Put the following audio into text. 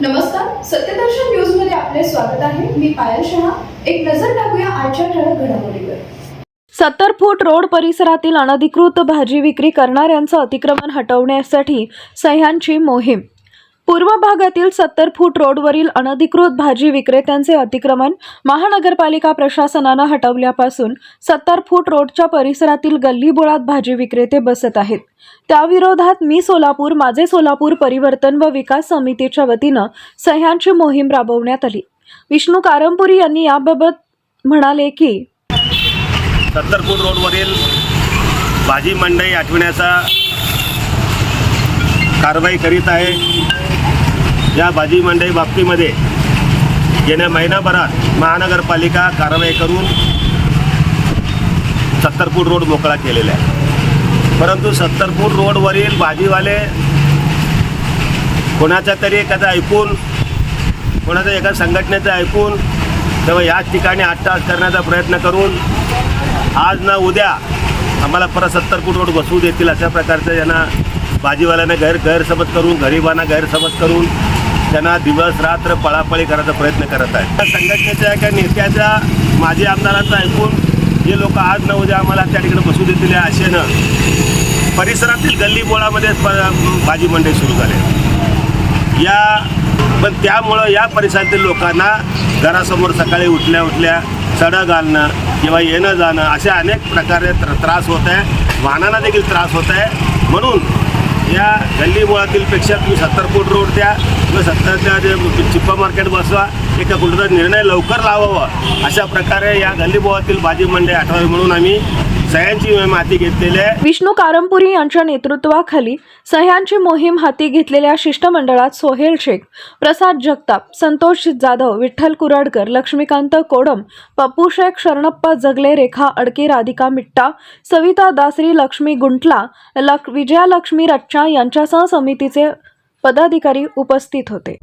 नमस्कार सत्यदर्शन न्यूजमध्ये आपले स्वागत आहे. मी पायल शहा. एक नजर टाकूया आजच्या ठळक घडामोडीवर. सत्तर फूट रोड परिसरातील अनधिकृत भाजी विक्री करणाऱ्यांचं अतिक्रमण हटवण्यासाठी सह्यांची मोहीम पूर्व भागातील सत्तर फूट रोडवरील अनधिकृत भाजी विक्रेत्यांचे अतिक्रमण महानगरपालिका प्रशासनानं हटवल्यापासून सत्तर फूट रोडच्या परिसरातील गल्लीबोळात भाजी विक्रेते बसत आहेत. त्याविरोधात मी सोलापूर माझे सोलापूर परिवर्तन व विकास समितीच्या वतीनं सह्यांची मोहीम राबवण्यात आली. विष्णू कारंपुरी यांनी याबाबत म्हणाले की सत्तर फूट रोडवरील भाजी मंडई आठवण्याचा कारवाई करीत आहे. या भाजी मंडई बाबतीमध्ये गेल्या महिनाभरात महानगरपालिका कारवाई करून सत्तर फूट रोड मोकळा केलेला आहे. परंतु सत्तर फूट रोडवरील भाजीवाले कोणाच्या तरी एखादा ऐकून कोणाचं एका संघटनेचं ऐकून तेव्हा याच ठिकाणी अट्टास करण्याचा प्रयत्न करून आज ना उद्या आम्हाला परत सत्तर फूट रोड बसवू देतील अशा प्रकारचं यांना भाजीवाल्यांना गैर गैरसमज करून गरिबांना गैरसमज करून त्यांना दिवस रात्र पळापळी करायचा प्रयत्न करत आहे त्या संघटनेच्या एका नेत्याच्या माजी आमदारांचं ऐकून जे लोक आज न उद्या आम्हाला त्या ठिकाणी बसू देतील या आशेनं परिसरातील गल्लीबोळामध्ये प- भाजी मंडई सुरू झाले. या पण त्यामुळं या परिसरातील लोकांना घरासमोर सकाळी उठल्या उठल्या चढं घालणं किंवा येणं जाणं अशा अनेक प्रकारे त्र त्रास होत आहे. वाहनांना देखील त्रास होत आहे. म्हणून या गल्ली मुळातीलपेक्षा तुम्ही सत्तर फूट रोड द्या किंवा सत्तरच्या जे चिप्पा मार्केट बसवा एका कुठला निर्णय लवकर लावावा. अशा प्रकारे या गल्ली बोळातील भाजी मंडई आठवावी म्हणून आम्ही सह्यांची माती घेतलेली आहे. विष्णू कारंपुरी यांच्या नेतृत्वाखाली सह्यांची मोहीम हाती घेतलेल्या शिष्टमंडळात सोहेल शेख प्रसाद जगताप संतोष जाधव विठ्ठल कुराडकर लक्ष्मीकांत कोडम पप्पू शेख शरणप्पा जगले रेखा अडके राधिका मिट्टा सविता दासरी लक्ष्मी गुंटला लक विजयालक्ष्मी रच्चा यांच्यासह समितीचे पदाधिकारी उपस्थित होते.